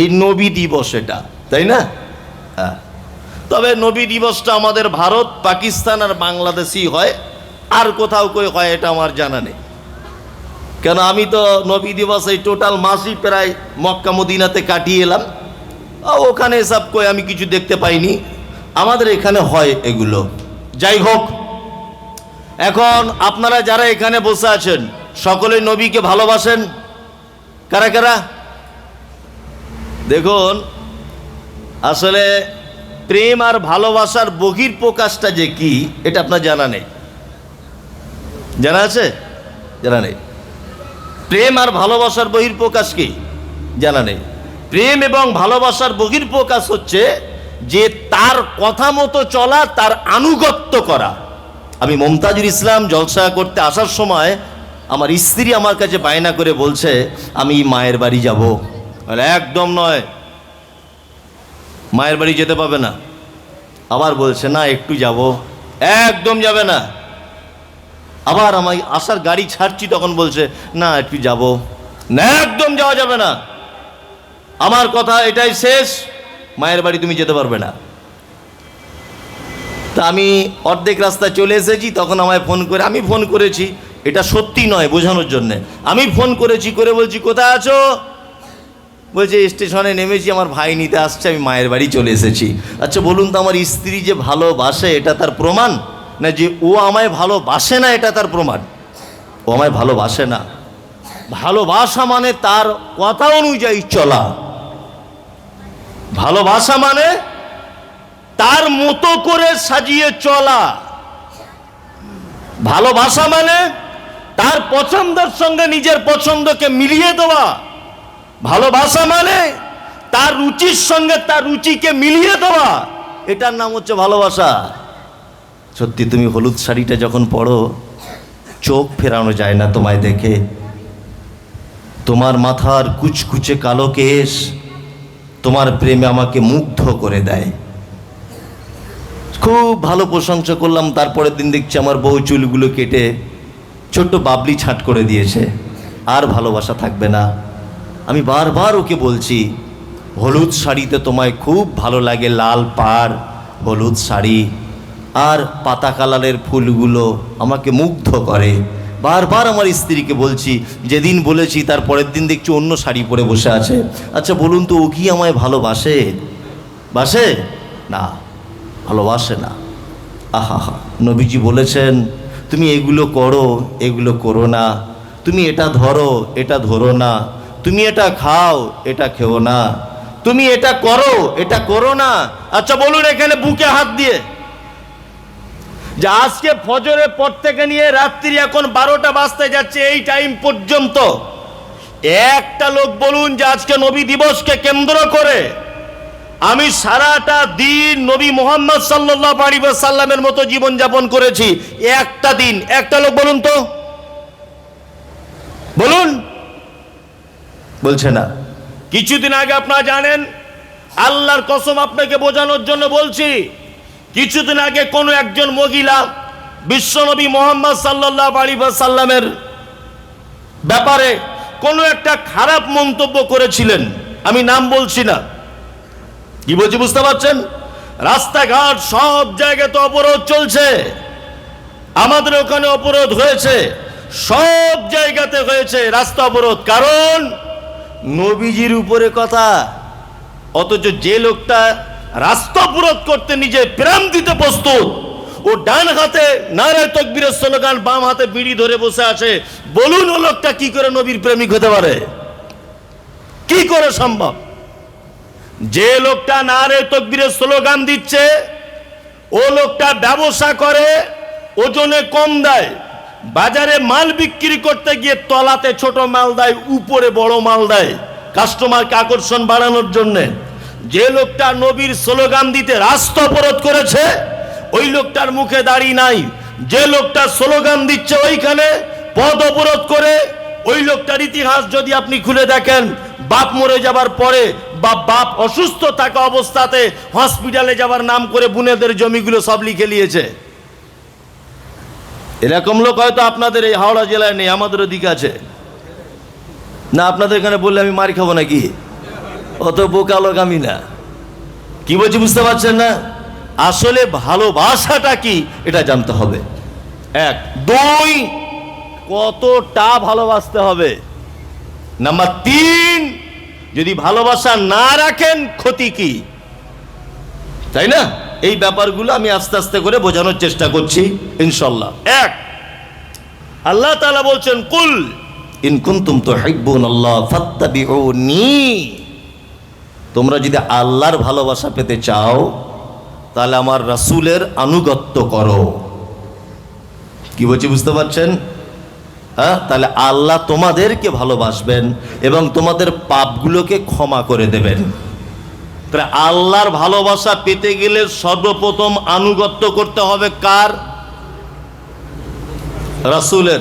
এই নবী দিবস এটা, তাই না? হ্যাঁ। তবে নবী দিবসটা আমাদের ভারত, পাকিস্তান আর বাংলাদেশই হয়, আর কোথাও কই হয় এটা আমার জানা নেই। কেন, আমি তো নবী দিবস এই টোটাল মাসই প্রায় মক্কা মদিনাতে কাটিয়ে এলাম ওখানে এসব কই আমি কিছু দেখতে পাইনি। আমাদের এখানে হয় এগুলো। যাই হোক, এখন আপনারা যারা এখানে বসে আছেন, সকলে নবীকে ভালোবাসেন। কারা কারা? দেখুন, আসলে প্রেম আর ভালোবাসার বহির প্রকাশটা যে কি, এটা আপনার জানা নেই। জানা আছে? জানা নেই। প্রেম আর ভালোবাসার বহির প্রকাশ কি? জানা নেই। প্রেম এবং ভালোবাসার বহির প্রকাশ হচ্ছে যে তার কথা মতো চলা, তার আনুগত্য করা। আমি মমতাজুল ইসলাম জলসা করতে আসার সময় আমার স্ত্রী আমার কাছে বায়না করে বলছে, আমি মায়ের বাড়ি যাব। বলে, একদম নয়। মায়ের বাড়ি যেতে পাবে না। আবার বলছে না একটু যাব। একদম যাবে না। আবার আমি আসার গাড়ি ছাড়ছি তখন বলছে না একটু যাব। না একদম যাওয়া যাবে না। আমার কথা এটাই শেষ। মায়ের বাড়ি তুমি যেতে পারবে না। তা আমি অর্ধেক রাস্তায় চলে এসেছি তখন আমায় ফোন করে আমি ফোন করেছি। এটা সত্যি নয় বোঝানোর জন্যে। আমি ফোন করেছি করে বলছি কোথায় আছো? বলছে, স্টেশনে নেমেছি, আমার ভাই নিতে আসছে, আমি মায়ের বাড়ি চলে এসেছি। আচ্ছা বলুন তো, আমার স্ত্রী যে ভালোবাসে, এটা তার প্রমাণ? না যে ও আমায় ভালোবাসে না, এটা তার প্রমাণ? ও আমায় ভালোবাসে না। ভালোবাসা মানে তার কথা অনুযায়ী চলা। ভালোবাসা মানে তার মতো করে সাজিয়ে চলা। ভালোবাসা মানে তার পছন্দের সঙ্গে নিজের পছন্দকে মিলিয়ে দেওয়া। ভালোবাসা মানে তার রুচির সঙ্গে তার রুচিকে মিলিয়ে দেওয়া। এটার নাম হচ্ছে ভালোবাসা। সত্যি তুমি হলুদ শাড়িটা যখন পরো, চোখ ফেরানো যায় না তোমায় দেখে। তোমার মাথার কুচকুচে কালো কেশ তোমার প্রেমে আমাকে মুগ্ধ করে দেয়। খুব ভালো প্রশংসা করলাম, তারপরের দিন দেখছি আমার বউ চুলগুলো কেটে ছোট্ট বাবলি ছাট করে দিয়েছে। আর ভালোবাসা থাকবে না। আমি বারবার ওকে বলছি, হলুদ শাড়িতে তোমায় খুব ভালো লাগে লাল পাড়, হলুদ শাড়ি, আর পাতা কালারের ফুলগুলো আমাকে মুগ্ধ করে। বারবার আমার স্ত্রীকে বলছি, যেদিন বলেছি তার পরের দিন দেখছি অন্য শাড়ি পরে বসে আছে। আচ্ছা বলুন তো, ও কি আমায় ভালোবাসে? বাসে? না, ভালোবাসে না। আহা হা নবীজি বলেছেন, তুমি এগুলো করো এগুলো করো না। তুমি এটা ধরো এটা ধরো না। তুমি এটা খাও, এটা খেও না। তুমি এটা করো এটা করো না। আচ্ছা বলুন এখানে বুকে হাত দিয়ে। যে আজকে ফজরের পর থেকে নিয়ে রাত্রি এখন বারোটা বাজতে যাচ্ছে এই টাইম পর্যন্ত। একটা লোক বলুন যে আজকে নবী দিবসকে কেন্দ্র করে আমি সারাটা দিন নবী মোহাম্মদ সাল্লাহ সাল্লামের মতো জীবনযাপন করেছি। একটা দিন। একটা লোক বলুন তো। বলুন। বলছে না। কিছুদিন আগে আপনারা জানেন, আল্লাহর কসম আপনাকে বোঝানোর জন্য বলছি, কিছুদিন আগে কোনো একজন মহিলা বিশ্বনবী মোহাম্মদ সাল্লাহ আলী সাল্লামের ব্যাপারে কোনো একটা খারাপ মন্তব্য করেছিলেন। আমি নাম বলছি না। কি বলছি বুঝতে পারছেন? রাস্তাঘাট সব জায়গায় তো অবরোধ চলছে। আমাদের ওখানে অবরোধ হয়েছে। সব জায়গাতে হয়েছে রাস্তা অবরোধ। কারণ নবীজির উপরে কথা। অথচ যে লোকটা রাস্তা অবরোধ করতে নিজে প্রাণ দিতে প্রস্তুত। ও ডান হাতে নারায় তকবীরের স্লোগান, বাম হাতে বিড়ি ধরে বসে আছে। বলুন ও লোকটা কি করে নবীর প্রেমিক হতে পারে? কি করে সম্ভব? যে লোকটা নারে তকবীরের স্লোগান দিচ্ছে, ও লোকটা ব্যবসা করে, ওজনে কম দেয়। বাজারে মাল বিক্রি করতে গিয়ে তলাতে ছোট মাল দেয়, উপরে বড় মাল দেয়। কাস্টমারকে আকর্ষণ বাড়ানোর জন্য যে লোকটা নবীর স্লোগান দিতে রাস্তা অবরোধ করেছে, ওই লোকটার মুখে দাড়ি নাই। যে লোকটা স্লোগান দিচ্ছে ওইখানে পদ অবরোধ করে, ওই লোকটার ইতিহাস যদি আপনি খুলে দেখেন, বাপ মরে যাবার পরে বা বাপ অসুস্থ থাকা অবস্থাতে হসপিটালে যাবার নাম করে বুনেদের জমিগুলো সব লিখে নিয়েছে। এরকম লোক হয়তো আপনাদের এই হাওড়া জেলায় নেই আমাদের ওদিকে আছে। না, আপনাদের এখানে বললে আমি মার খাব নাকি? অত বোকা লোক আমি না। কি বলছি বুঝতে পারছেন না? আসলে ভালোবাসাটা কি, এটা জানতে হবে। এক। দুই, কতটা ভালোবাসতে হবে? নাম্বার তিন, যদি ভালোবাসা না রাখেন ক্ষতি কি? তাই না? এই ব্যাপারগুলো আমি আস্তে আস্তে করে বোঝানোর চেষ্টা করছি ইনশাল্লাহ এক, আল্লাহ তাআলা বলছেন, কুল, ইন কুনতুম তুহিব্বুন আল্লাহ ফাত্তাবিউনি। তোমরা যদি আল্লাহর ভালোবাসা পেতে চাও, তাহলে আমার রাসূলের আনুগত্য করো। কি বলছি, বুঝতে পারছেন? হ্যাঁ তাহলে আল্লাহ তোমাদেরকে ভালোবাসবেন এবং তোমাদের পাপগুলোকে ক্ষমা করে দেবেন। তাহলে আল্লাহর ভালোবাসা পেতে গেলে সর্বপ্রথম আনুগত্য করতে হবে কার? রাসূলের।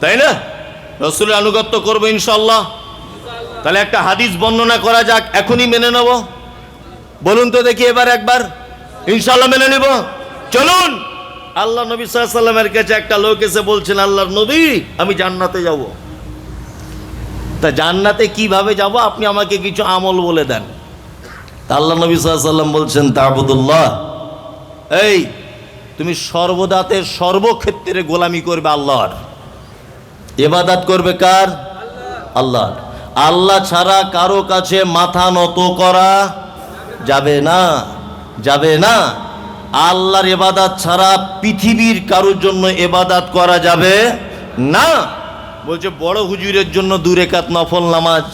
তাই না? রসুলের আনুগত্য করব ইনশাল্লাহ তাহলে একটা হাদিস বর্ণনা করা যাক, এখনই মেনে নেব। বলুন তো দেখি এবার একবার। ইনশাল্লাহ মেনে নেব। চলুন। আল্লাহ নবী সাল্লামের কাছে একটা লোক এসে বলছেন, আল্লাহর নবী, আমি জান্নাতে যাব। তা জান্নাতে কীভাবে যাব? আপনি আমাকে কিছু আমল বলে দেন। আল্লাহ নবী সাল্লাম বলছেন, তাবুদুল্লাহ। এই, তুমি সর্বদাতে সর্বক্ষেত্রে গোলামি করবে আল্লাহর। এবাদাত করবে কার? আল্লাহ আল্লাহ ছাড়া কারও কাছে মাথা নত করা যাবে না যাবে না। আল্লাহর এবাদাত ছাড়া পৃথিবীর কারোর জন্য এবাদাত করা যাবে না। বলছে, বড় হুজুরের জন্য দূরে কাত নফল নামাজ,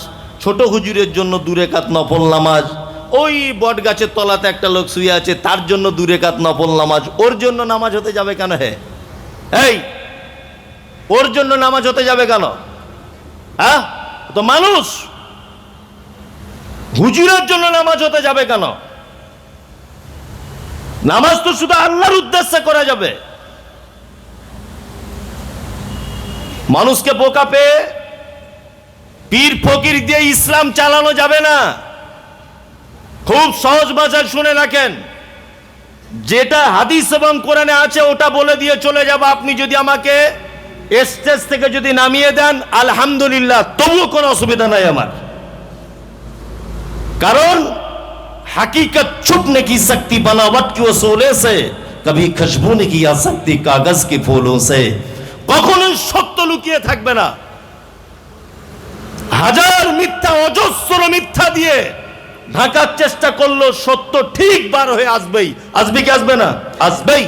ছোট হুজুরের জন্য দূরে কাত নফল নামাজ ওই বট গাছের তলাতে একটা লোক শুয়ে আছে, তার জন্য দূরে কাত নফল নামাজ। ওর জন্য নামাজ হতে যাবে কেন হে? এই, ওর জন্য নামাজ হতে যাবে কেন? হ্যাঁ? তো মানুষ। হুজুরের জন্য নামাজ হতে যাবে কেন? নামাজ তো শুধু আল্লাহর উদ্দেশ্যে করা যাবে। মানুষকে বোকা পেয়ে পীর ফকির দিয়ে ইসলাম চালানো যাবে না। খুব সহজ ভাষায় শুনে রাখেন যেটা হাদিস এবং কোরআনে আছে ওটা বলে দিয়ে চলে যাব আপনি যদি আমাকে স্টেজ থেকে যদি নামিয়ে দেন আলহামদুলিল্লাহ তবুও কোনো অসুবিধা নাই আমার কারণ हकीकत छुप ने की सकती बनावट की वसूले से कभी खुशबू ने की आ सकती कागज के फूलों से কখনোই সত্য লুকিয়ে থাকবে না হাজার মিথ্যা অজস্র মিথ্যা দিয়ে ঢাকার চেষ্টা করল, সত্য ঠিক বার হয়ে আসবেই। আসবে কি আসবে না? আসবেই।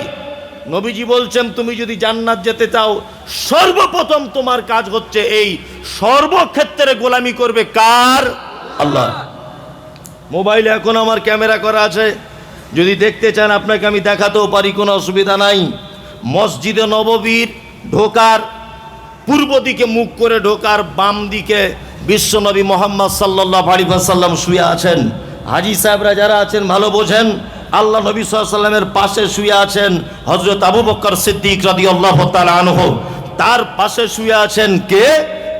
নবীজি বলছেন, তুমি যদি জান্নাত যেতে চাও, সর্বপ্রথম তোমার কাজ হচ্ছে এই সর্বক্ষেত্রে গোলামি করবে কার? আল্লাহ। মোবাইলে এখন আমার ক্যামেরা করা আছে। যদি দেখতে চান, আপনাকে আমি দেখাতেও পারি, কোনো অসুবিধা নাই। মসজিদে নববীর ঢোকার পূর্ব দিকে মুখ করে ঢোকার বাম দিকে বিশ্বনবী মোহাম্মদ সাল্লাহ আলিফাসাল্লাম শুয়ে আছেন। হাজি সাহেবরা যারা আছেন, ভালো বোঝেন, আল্লাহ নবী সাল্লামের পাশে শুয়ে আছেন হজরত আবু বক্কর সিদ্দিক রাদি আল্লাহ আনহ। তার পাশে শুয়ে আছেন কে?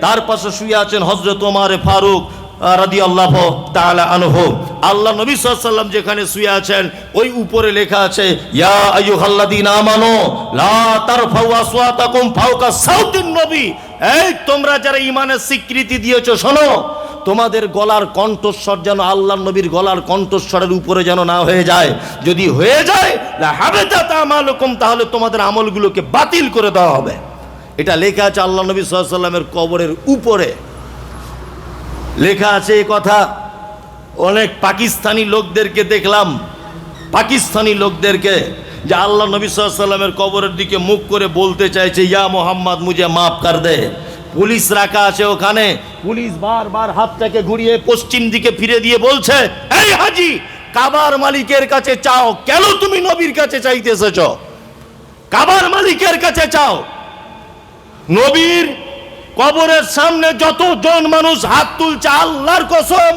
তার পাশে শুয়ে আছেন হজরত ওমারে ফারুক। রাদি আল্লাহ তাআলা আনহু। আল্লাহ নবী সাল্লাম যেখানে শুয়ে আছেন, ওই উপরে লেখা আছে, ইয়া আইয়ুহাল্লাযীনা আমানু, লা তার তারফাউ আসওয়াতাকুম ফাওকা সাউতিন নবী। এই, তোমরা যারা ঈমানের স্বীকৃতি দিয়েছ, শোনো, তোমাদের গলার কণ্ঠস্বর যেন আল্লাহ নবীর গলার কণ্ঠস্বরের উপরে যেন না হয়ে যায়। যদি হয়ে যায় হাবেদাত আমালুকুম, তাহলে তোমাদের আমলগুলোকে বাতিল করে দেওয়া হবে। এটা লেখা আছে আল্লাহ নবী সাল্লামের কবরের উপরে। লেখা আছে এই কথা, অনেক পাকিস্তানি লোকদেরকে দেখলাম, পাকিস্তানি লোকদেরকে, যে আল্লাহ নবী সাল্লামের কবরের দিকে মুখ করে বলতে চাইছে, ইয়া মোহাম্মদ মুজে মাফ কর দে। পুলিশ রাখা আছে ওখানে, পুলিশ বারবার হাতটাকে ঘুরিয়ে পশ্চিম দিকে ফিরে দিয়ে বলছে, এই হাজি, কাবার মালিকের কাছে চাও, কেন তুমি নবীর কাছে চাইতে এসেছ? কাবার মালিকের কাছে চাও। নবীর কবরের সামনে যতজন মানুষ হাত তুলছে আল্লাহর কসম,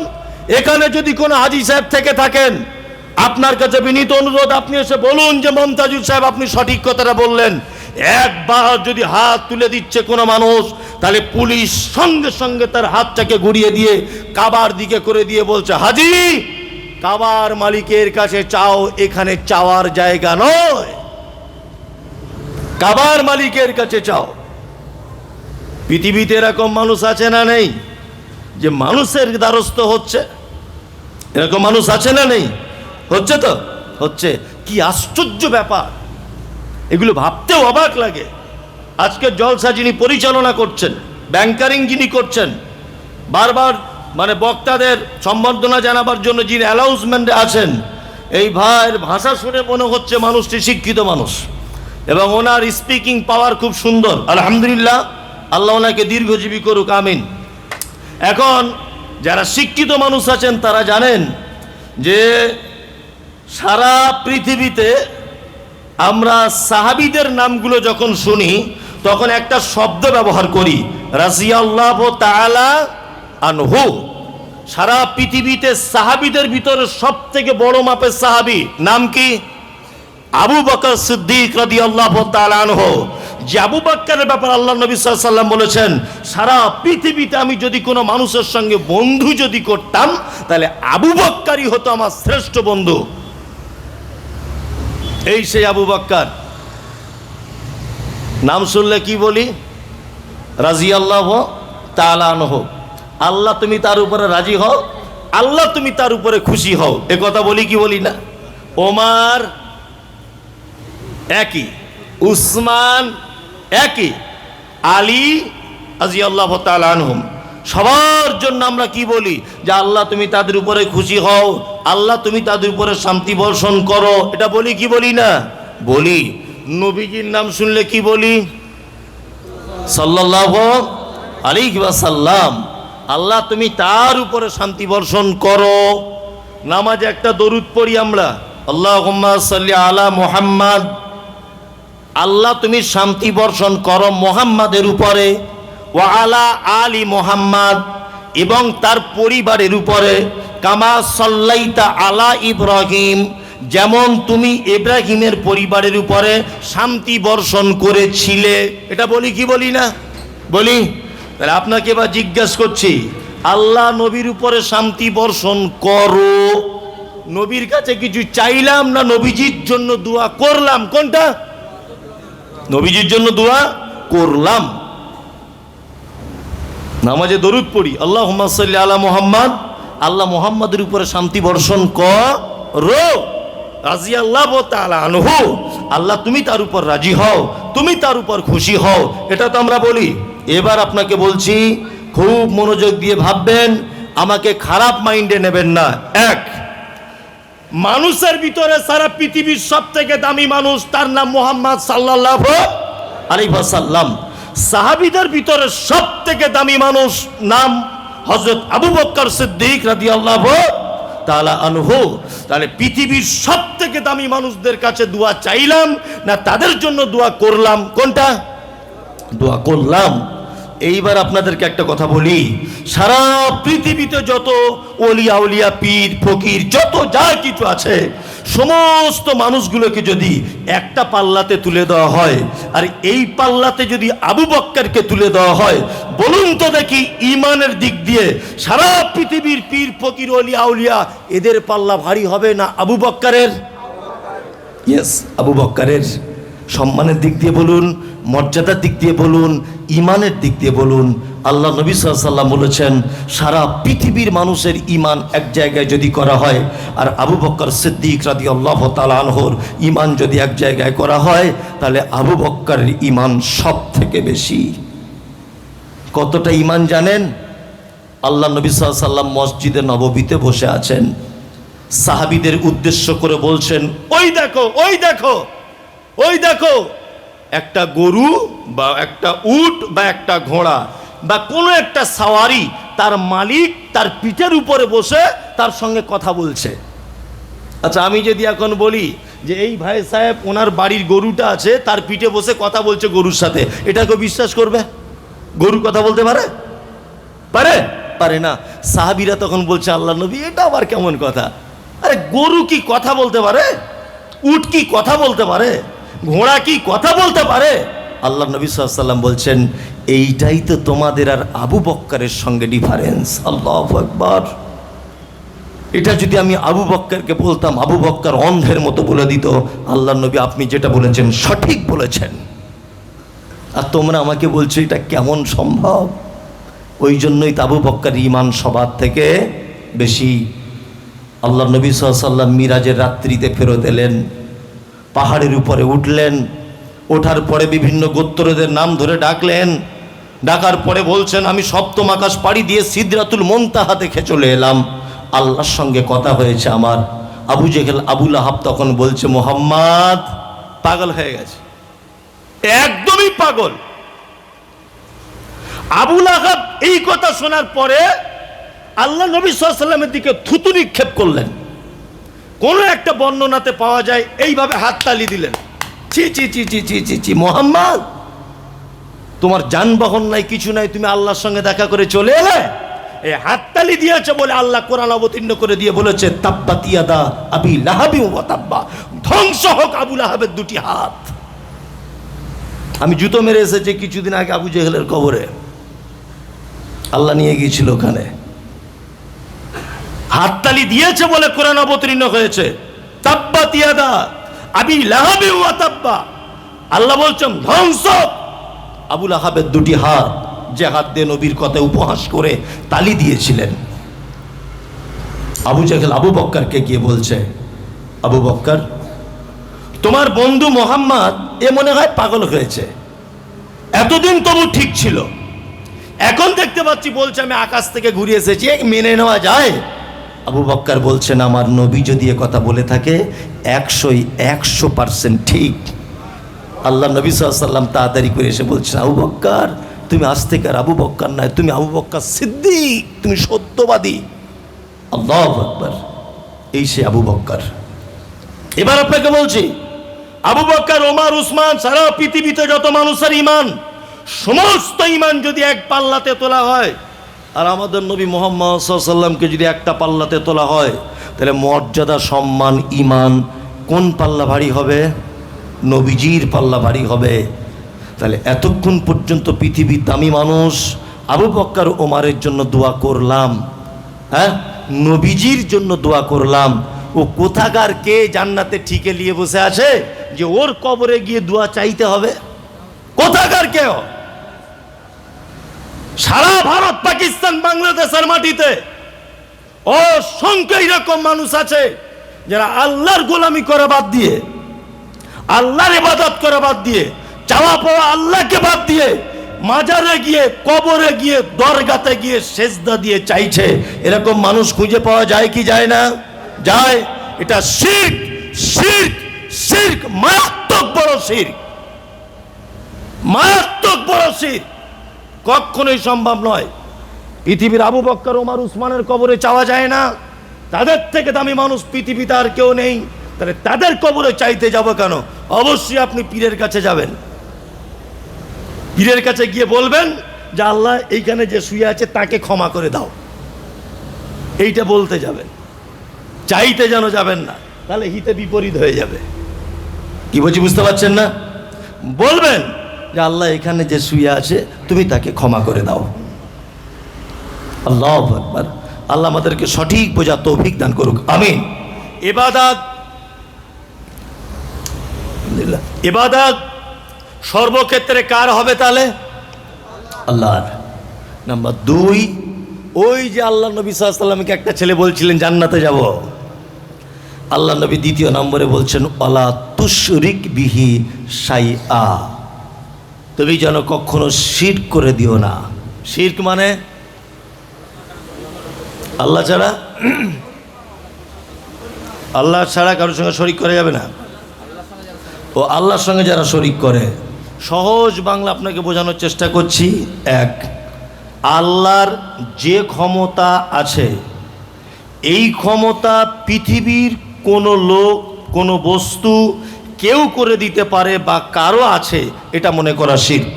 এখানে যদি কোনো হাজি সাহেব থেকে থাকেন, আপনার কাছে বিনীত অনুরোধ, আপনি এসে বলুন যে মমতাজুর সাহেব, আপনি সঠিক কথাটা বললেন। একবার যদি হাত তুলে দিচ্ছে কোনো মানুষ, তাহলে পুলিশ সঙ্গে সঙ্গে তার হাতটাকে ঘুরিয়ে দিয়ে কাবার দিকে করে দিয়ে বলছে, হাজি, কাবার মালিকের কাছে চাও, এখানে চাওয়ার জায়গা নয়। কাবার মালিকের কাছে চাও। পৃথিবীতে এরকম মানুষ আছে না নেই যে মানুষের দ্বারস্থ হচ্ছে? এরকম মানুষ আছে না নেই? হচ্ছে তো? হচ্ছে। কি আশ্চর্য ব্যাপার। এগুলো ভাবতেও অবাক লাগে। আজকে জলসা যিনি পরিচালনা করছেন, ব্যাংকারিং যিনি করছেন, বারবার মানে বক্তাদের সম্বর্ধনা জানাবার জন্য যিনি অ্যানাউন্সমেন্টে আছেন, এই ভাইয়ের ভাষা শুনে মনে হচ্ছে মানুষটি শিক্ষিত মানুষ। এবং ওনার স্পিকিং পাওয়ার খুব সুন্দর। আলহামদুলিল্লাহ। আল্লাহ ওনাকে দীর্ঘজীবী করুক, আমিন। এখন যারা শিক্ষিত মানুষ আছেন, তারা জানেন যে সারা পৃথিবীতে আমরা সাহাবিদের নামগুলো যখন শুনি, তখন একটা শব্দ ব্যবহার করি, রাজিয়াল্লাহ তাআলা আনহু। সারা পৃথিবীতে সাহাবিদের ভিতরে সব থেকে বড় মাপের সাহাবি নাম কি? আবু বকর সিদ্দিক রাদি আল্লাহ আনহু। যে আবু বাক্কারের ব্যাপার আল্লাহ নবী সাল্লাম বলেছেন, সারা পৃথিবীতে আমি যদি কোনো মানুষের সঙ্গে বন্ধু যদি করতাম, তাহলে আবু বক্কারই হতো আমার শ্রেষ্ঠ বন্ধু। এই সেই আবু বাক্কার। নাম শুনলে কি বলি? রাজি আল্লাহ তালান তালানহ আল্লাহ তুমি তার উপরে রাজি হও, আল্লাহ তুমি তার উপরে খুশি হও। এ কথা বলি কি বলি না? ওমার একই, উসমান একই। আলী আজি আল্লাহ তালানহম সবার জন্য আমরা কি বলি? যে আল্লাহ তুমি তাদের উপরে খুশি হও, আল্লাহ তুমি তাদের উপরে শান্তি বর্ষণ করো। এটা বলি কি বলি না? বলি। নবীজির নাম শুনলে কি বলি? সাল্লাহ আলী সাল্লাম আল্লাহ তুমি তার উপরে শান্তি বর্ষণ করো। নামাজে একটা দরুদ পড়ি আমরা। আল্লাহ সাল্লি আলা মোহাম্মদ। আল্লাহ তুমি শান্তি বর্ষণ করো মোহাম্মদের উপরে ও আলা আলী মোহাম্মদ, এবং তার পরিবারের উপরে, কামা সাল্লাইতা আলা ইব্রাহিম, যেমন তুমি ইব্রাহিমের পরিবারের উপরে শান্তি বর্ষণ করেছিলে। এটা বলি কি বলি না? বলি, তাহলে আপনাকে এবার জিজ্ঞেস করছি, আল্লাহ নবীর উপরে শান্তি বর্ষণ করো? নবীর কাছে কিছু চাইলাম না নবীজির জন্য দোয়া করলাম? কোনটা? নবীজির জন্য দোয়া করলাম। নামাজে দরুদ পড়ি আল্লাহ সাল্লি আলা মোহাম্মদ, আল্লাহ মোহাম্মদের উপরে শান্তি বর্ষণ করো। রাজি আল্লাহ আনহু, আল্লাহ তুমি তার উপর রাজি হও, তুমি তার উপর খুশি হও, এটা তো আমরা বলি। এবার আপনাকে বলছি, খুব মনোযোগ দিয়ে ভাববেন, আমাকে খারাপ মাইন্ডে নেবেন না। এক মানুষের ভিতরে সারা পৃথিবীর সব থেকে দামি মানুষ, তার নাম মোহাম্মদ সাল্লাহ আলী সাল্লাম সাহাবিদের ভিতরে সব থেকে দামি মানুষ নাম হজরত আবু বক্কর সিদ্দিক রাদি আল্লাহ তালা আনহু। তাহলে পৃথিবীর সব থেকে দামি মানুষদের কাছে দোয়া চাইলাম, না তাদের জন্য দোয়া করলাম? কোনটা? দোয়া করলাম। এইবার আপনাদেরকে একটা কথা বলি। সারা পৃথিবীতে যত অলিয়া উলিয়া, পীর, ফকির, যত যা কিছু আছে, সমস্ত মানুষগুলোকে যদি একটা পাল্লাতে তুলে দেওয়া হয়, আর এই পাল্লাতে যদি আবু বক্করকে তুলে দেওয়া হয়, বলুন তো দেখি ইমানের দিক দিয়ে সারা পৃথিবীর পীর, ফকির, অলিয়া উলিয়া, এদের পাল্লা ভারী হবে না আবু বক্করের? ইয়েস আবু বক্করের। সম্মানের দিক দিয়ে বলুন, মর্যাদার দিক দিয়ে বলুন, ইমানের দিক দিয়ে বলুন, আল্লাহ নবী সাল্লাম বলেছেন, সারা পৃথিবীর মানুষের ইমান এক জায়গায় যদি করা হয়, আর আবু বক্কর সিদ্দিক রাদি আল্লাহ তালানহর ইমান যদি এক জায়গায় করা হয়, তাহলে আবু বক্করের ইমান সব থেকে বেশি। কতটা ইমান জানেন? আল্লাহ নবী সাল্লাম মসজিদে নববীতে বসে আছেন। সাহাবিদের উদ্দেশ্য করে বলছেন, ওই দেখো ওই দেখো। ওই দেখো, একটা গরু বা একটা উট বা একটা ঘোড়া বা কোনো একটা সাওয়ারি তার মালিক তার পিঠের উপরে বসে তার সঙ্গে কথা বলছে। আচ্ছা আমি যদি এখন বলি যে এই ভাই সাহেব ওনার বাড়ির গরুটা আছে, তার পিঠে বসে কথা বলছে গরুর সাথে এটাকে বিশ্বাস করবে? গরু কথা বলতে পারে? পারে? পারে না। সাহাবিরা তখন বলছে, আল্লাহ নবী, এটা আবার কেমন কথা? আরে গরু কি কথা বলতে পারে? উট কি কথা বলতে পারে? ঘোড়া কি কথা বলতে পারে? আল্লাহ নবী সাল্লাম বলছেন, এইটাই তো তোমাদের আর আবু বক্কারের সঙ্গে ডিফারেন্স আল্লাহ একবার এটা যদি আমি আবু বক্কারকে বলতাম, আবু বক্কার অন্ধের মতো বলে দিত আল্লাহ নবী আপনি যেটা বলেছেন সঠিক বলেছেন। আর তোমরা আমাকে বলছো এটা কেমন সম্ভব? ওই জন্যই তাবু বক্কার ইমান সবার থেকে বেশি। আল্লাহ নবী সাল্লাম মিরাজের রাত্রিতে ফেরত এলেন। পাহাড়ের উপরে উঠলেন। ওঠার পরে বিভিন্ন গোত্রদের নাম ধরে ডাকলেন। ডাকার পরে বলছেন, আমি সপ্তম আকাশ পাড়ি দিয়ে সিদ্রাতুল মন্তাহা দেখে চলে এলাম। আল্লাহর সঙ্গে কথা হয়েছে আমার। আবু জেহেল আবুল আহাব তখন বলছে, মোহাম্মদ, পাগল হয়ে গেছে। একদমই পাগল। আবুল আহাব এই কথা শোনার পরে আল্লাহ নবী সাল্লামের দিকে থুতু নিক্ষেপ করলেন। কোন একটা বর্ণনাতে পাওয়া যায়, এইভাবে হাততালি দিলেন। চি চি চি চি চি চি চি মোহাম্মদ, তোমার যানবাহন নাই, কিছু নাই, তুমি আল্লাহর সঙ্গে দেখা করে চলে এলে? এই হাততালি দিয়েছে বলে আল্লাহ কোরআন অবতীর্ণ করে দিয়ে বলেছে, তাব্বা তিয়াদা আবি লাহাবি তাব্বা। ধ্বংস হোক আবু লাহাবের দুটি হাত। আমি জুতো মেরে এসেছি কিছুদিন আগে আবু জেহেলের কবরে। আল্লাহ নিয়ে গিয়েছিল ওখানে। হাততালি দিয়েছে বলে কোরআন অবতীর্ণ হয়েছে। তাব্বা তিয়াদা, আবি লাহাবি ওয়া তাব্বা। আল্লাহ বলছেন, ধ্বংস! আবুল আহাবের দুটি হাত যে হাত দিয়ে নবীর কথায় উপহাস করে তালি দিয়েছিলেন। আবু জাহেল আবু বক্কারকে গিয়ে বলছে, আবু বক্কার, তোমার বন্ধু মোহাম্মদ এ মনে হয় পাগল হয়েছে। এতদিন তবু ঠিক ছিল। এখন দেখতে পাচ্ছি বলছে, আমি আকাশ থেকে ঘুরে এসেছি, মেনে নেওয়া যায়। আবু বক্কার বলছেন, আমার নবী যদি এ কথা বলে থাকে, একশোই একশো পার্সেন্ট ঠিক। আল্লাহ নবী সাল্লাম তাড়াতাড়ি করে এসে বলছেন, আবু বক্কার, তুমি আজ থেকে আর আবু বক্কার নয়, তুমি আবু বক্কার সিদ্দিক, তুমি সত্যবাদী। আল্লাহ আকবার, এই সে আবু বক্কার। এবার আপনাকে বলছি, আবু বক্কার, ওমার, উসমান সারা পৃথিবীতে যত মানুষের ইমান সমস্ত ইমান যদি এক পাল্লাতে তোলা হয় আর আমাদের নবী মোহাম্মদ সাল্লামকে যদি একটা পাল্লাতে তোলা হয়, তাহলে মর্যাদা, সম্মান ইমান কোন পাল্লা ভারী হবে? নবীজির পাল্লা ভারী হবে। তাহলে এতক্ষণ পর্যন্ত পৃথিবীর দামি মানুষ আবু বক্কার ওমারের জন্য দোয়া করলাম হ্যাঁ? নবীজির জন্য দোয়া করলাম। ও কোথাকার কে জান্নাতে ঠিকে নিয়ে বসে আছে যে ওর কবরে গিয়ে দোয়া চাইতে হবে? কোথাকার কেউ সারা ভারত, পাকিস্তান, বাংলাদেশের মাটিতে অসংখ্য এরকম মানুষ আছে যারা আল্লাহর গোলামি করে বাদ দিয়ে, আল্লাহর ইবাদত করে বাদ দিয়ে, চাওয়া পাওয়া আল্লাহকে বাদ দিয়ে মাজারে গিয়ে, কবরে গিয়ে, দরগাতে গিয়ে সেজদা দিয়ে চাইছে। এরকম মানুষ খুঁজে পাওয়া যায় কি যায় না? যায়। এটা শির্ক শির্ক শির্ক, মারাত্মক বড় শির্ক। মারাত্মক বড় শির্ক। কখনোই সম্ভব নয়। পৃথিবীর আবু বক্কর ওমর উসমানের কবরে চাওয়া যায় না। তাদের থেকে দামি মানুষ পৃথিবীতে আর কেউ নেই। তাহলে তাদের কবরে চাইতে যাব কেন? অবশ্যই আপনি পীরের কাছে যাবেন। পীরের কাছে গিয়ে বলবেন যে, আল্লাহ, এইখানে যে শুয়ে আছে, তাকে ক্ষমা করে দাও। এইটা বলতে যাবেন। চাইতে যেন যাবেন না, তাহলে হিতে বিপরীত হয়ে যাবে। কি বলছি, বুঝতে পারছেন না? বলবেন যে আল্লাহ এখানে যে শুয়ে আছে তুমি তাকে ক্ষমা করে দাও। আল্লাহ আকবার। আল্লাহ আমাদেরকে সঠিক বোঝা তৌফিক দান করুক। আমিন। এবাদাত। এবাদাত সর্বক্ষেত্রে কার হবে তাহলে? আল্লাহর। নাম্বার দুই ওই যে আল্লাহ নবী সাল্লামকে একটা ছেলে বলছিলেন জান্নাতে যাব। আল্লাহ নবী দ্বিতীয় নম্বরে বলছেন অলা তুশরিক বিহি সাই আ তুমি যেন কখনো শির করে দিও না। শির্ক মানে? আল্লাহ ছাড়া? আল্লাহ ছাড়া কারোর সঙ্গে শরিক করা যাবে না। ও আল্লাহর সঙ্গে যারা শরিক করে, সহজ বাংলা আপনাকে বোঝানোর চেষ্টা করছি। এক, আল্লাহর যে ক্ষমতা আছে, এই ক্ষমতা পৃথিবীর কোনো লোক, কোনো বস্তু কেউ করে দিতে পারে বা কারও আছে, এটা মনে করা শির্ক।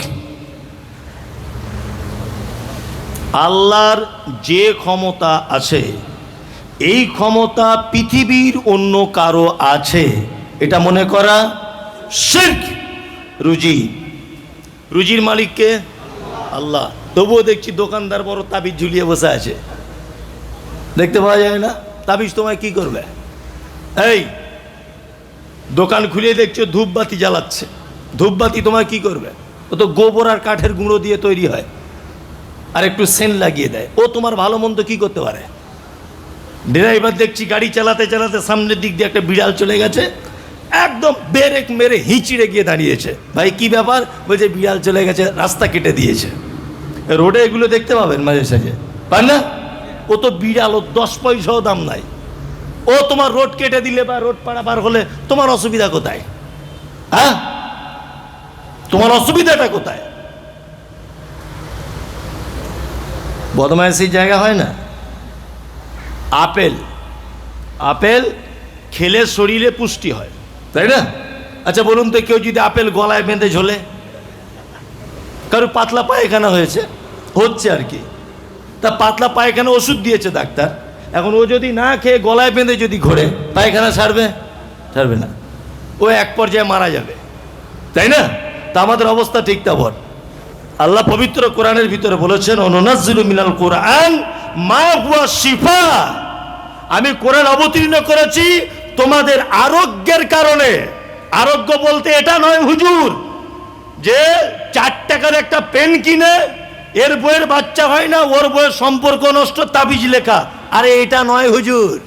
আল্লাহর যে ক্ষমতা আছে, এই ক্ষমতা পৃথিবীর অন্য কারও আছে, এটা মনে করা শির্ক। রুজি। রুজির মালিককে আল্লাহ। তবুও দেখছি দোকানদার বড় তাবিজ ঝুলিয়ে বসে আছে। দেখতে পাওয়া যায় না? তাবিজ তোমায় কি করবে? এই দোকান খুলে দেখছ, ধূপবাতি জ্বালাচ্ছে। ধূপবাতি তোমার কি করবে? ও তো গোবর আর কাঠের গুঁড়ো দিয়ে তৈরি হয়। আর একটু সেন লাগিয়ে দেয়। ও তোমার ভালো মন্দ কি করতে পারে? ড্রাইভার দেখছি গাড়ি চালাতে চালাতে সামনের দিক দিয়ে একটা বিড়াল চলে গেছে। একদম বেরেক মেরে হিঁচিড়ে গিয়ে দাঁড়িয়েছে। ভাই, কি ব্যাপার? বলছে, বিড়াল চলে গেছে, রাস্তা কেটে দিয়েছে। রোডে এগুলো দেখতে পাবেন মাঝে সাঝে। পান না? ও তো বিড়াল ও দশ পয়সাও দাম নাই। ও তোমার রোড কেটে দিলে বা রোড পাড়া পারাবার হলে তোমার অসুবিধা কোথায়? হ্যাঁ? তোমার অসুবিধাটা কোথায়? বদমাইশির জায়গা হয় না? আপেল আপেল খেলে শরীরে পুষ্টি হয়। তাই না? আচ্ছা বলুন তো কেউ যদি আপেল গলায় বেঁধে ঝোলে? কারও পাতলা পায়খানা হয়েছে? হচ্ছে আর কি। তা পাতলা পায়খানা ওষুধ দিয়েছে ডাক্তার। এখন ও যদি না খেয়ে গলায় বেঁধে যদি ঘোরে পায়খানা ছাড়বে? ছাড়বে না। ও এক পর্যায়ে মারা যাবে। তাই না? তা আমাদের অবস্থা ঠিক তেমন আল্লাহ পবিত্র কোরআনের ভিতরে বলেছেন অনুনাজিল মিনাল কোরআন মা হুয়া শিফা। আমি কোরআন অবতীর্ণ করেছি তোমাদের আরোগ্যের কারণে। আরোগ্য বলতে এটা নয় হুজুর যে চার টাকার একটা পেন কিনে এর বইয়ের বাচ্চা হয় না ওর বইয়ের সম্পর্ক নষ্ট তাবিজ লেখা। আরে এটা নয় হুজুর।